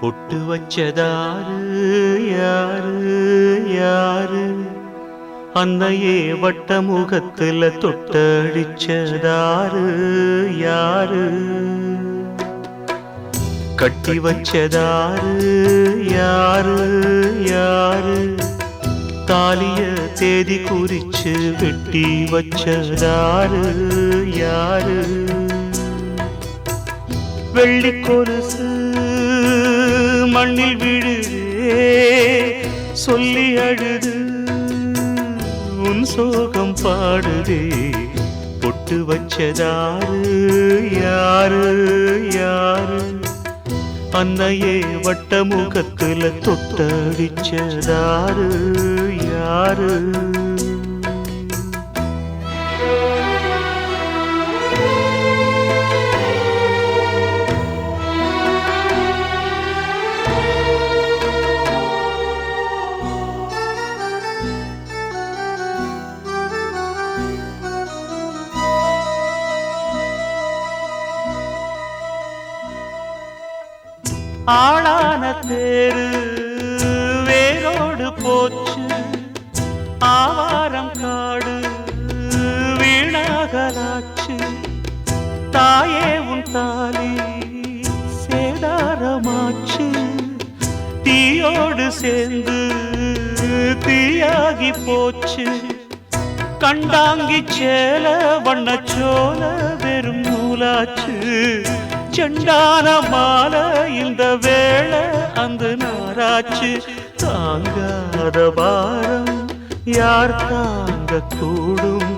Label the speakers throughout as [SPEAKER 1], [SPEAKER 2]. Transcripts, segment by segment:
[SPEAKER 1] பொட்டு வச்சதாரு யாரு யாரு? அன்னையே வட்ட முகத்துல தொட்டடிச்சதாரு யாரு? கட்டி வச்சதாரு யாரு யாரு? தாலிய தேதி குறிச்சு வெட்டி வச்சதாரு யாரு? வெள்ளி கொலுசு மண்ணில் விழுதே சொல்லி அழுது. உன் சோகம் பாடுதே. பொட்டு வச்சதாரு. யாரு யாரு? அன்னையே வட்ட முகத்துல தொட்டடிச்சதாரு. யாரு? ஆளான தேரு வேரோடு போச்சு. ஆவாரம் காடு வீணாகலாச்சு. தாயே உன் தாலி சேதாரமாச்சு. தீயோடு சேர்ந்து தீயாகி போச்சு. கண்டாங்கி சேல வண்ணச்சோல வெறும் நூலாச்சு. செண்டான மாலை இந்த வேளை அந்த நாராச்சு தாங்காத வாரம் யார் தாங்க கூடும்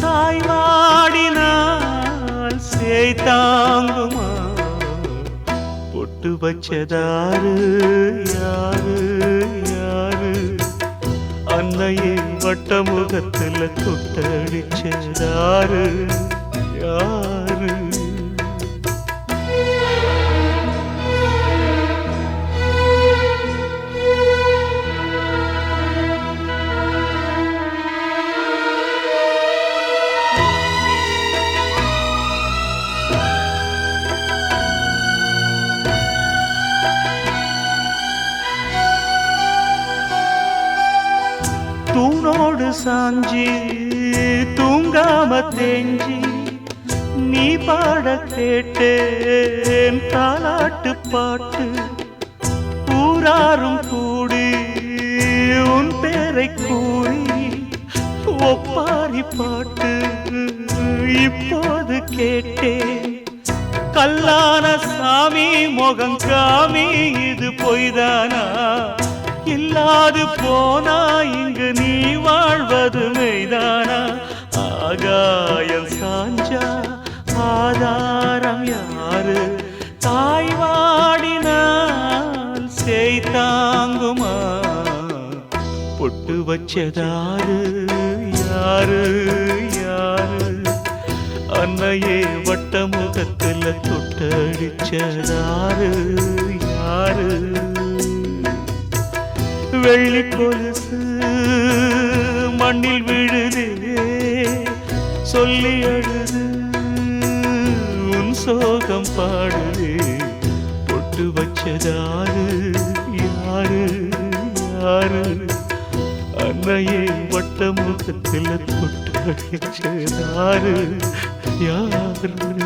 [SPEAKER 1] தாய் வாடினால் சேய் தாங்குமா? பொட்டு வச்சதாரு யாரு யாரு? அன்னையே வட்ட முகத்துல தொட்டடிச்சதாரு யார்? சாஞ்சி தூங்காம தேஞ்சி நீ பாட கேட்டேன் தாலாட்டு பாட்டு. ஊராரும் கூடி உன் பேரை கூறி ஒப்பாரி பாட்டு இப்போது கேட்டேன். கல்லான சாமி முகங்காமி இது பொய்தானா? இல்லாது போன வாழ்வது மெய்தானா? ஆகாயம் சாஞ்சா ஆதாரம் யாரு? தாய்வாடினால் செய் தாங்குமா? பொட்டு வச்சதாரு யாரு? யாரு? அன்னையே வட்ட முகத்தில் தொட்டடிச்சதாரு யாரு? வெள்ளி கொலுசு சொல்லி அழுது. உன் சோகம் பாடுது. பொட்டு வச்சதாரு யாரு யாரு? அன்னையே வட்ட முகத்தில் தொட்டு அடிச்சதாரு யாரு?